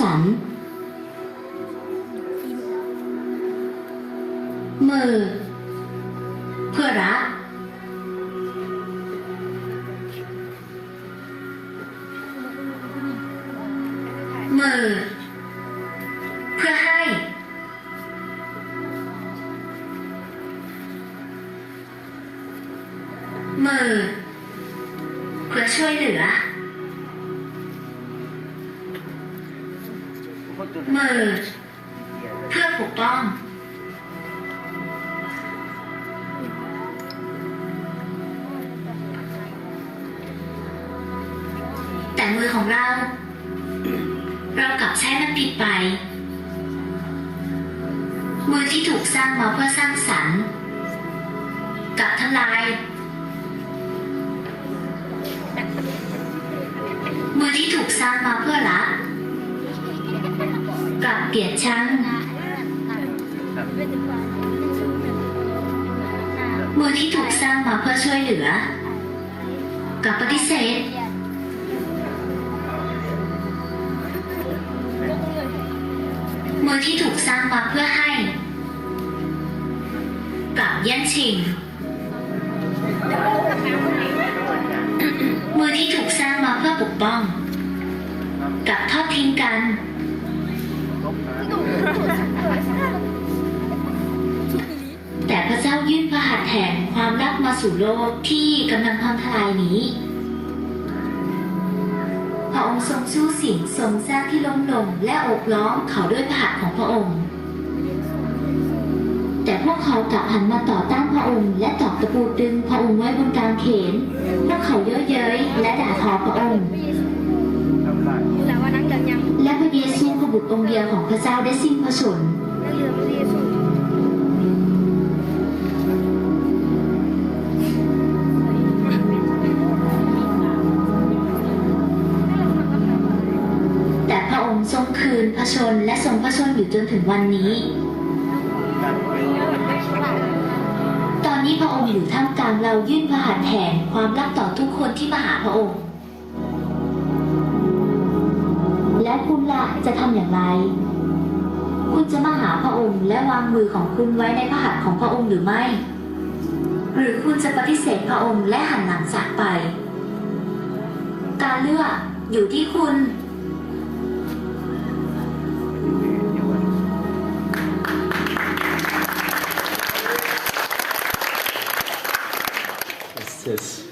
สรรค์มือ เพื่อรักมือ เพื่อให้ มือ เพื่อช่วยเหลือ มือเพื่อปกป้องแต่มือของเรา เรากลับใช้มันผิดไป มือที่ถูกสร้างมาเพื่อสร้างสรรค์กลับทำลาย มือที่ถูกสร้างมาเพื่อรัก กลับเกลียดชังมือที่ถูกสร้างมาเพื่อช่วยเหลือ กับปฏิเสธมือที่ถูกสร้างมาเพื่อให้ กับแย่งชิงมือที่ถูกสร้างมาเพื่อปกป้อง กับทอดทิ้งกัน แต่พระเจ้ายื่นพระหัตถ์แห่งความรักมาสู่โลกที่กำลังพังทลายนี้พระองค์ทรงสู้สิ่งทรงสร้างที่ล้มลงและอบล้อมเขาด้วยพระหัตถ์ของพระองค์ แต่พวกเขากลับหันมาต่อต้านพระองค์ และตอกตะปูตึงพระองค์ไว้บนกางเขนพวกเขาเย้ยเย้ยและด่าทอพระองค์ บุตรองค์เดียวของพระเจ้าได้สิ้นพระชนม์แต่พระองค์ทรงคืนพระชนม์และทรงพระชนม์อยู่จนถึงวันนี้ ตอนนี้พระองค์อยู่ท่ามกลางเรายื่นพระหัตถ์แห่งความรักต่อทุกคนที่มาหาพระองค์ คุณล่ะจะทำอย่างไร คุณจะมาหาพระองค์และวางมือของคุณไว้ในพระหัตถ์ของพระองค์หรือไม่ หรือคุณจะปฏิเสธพระองค์และหันหลังจากไป การเลือกอยู่ที่คุณ Yes, yes.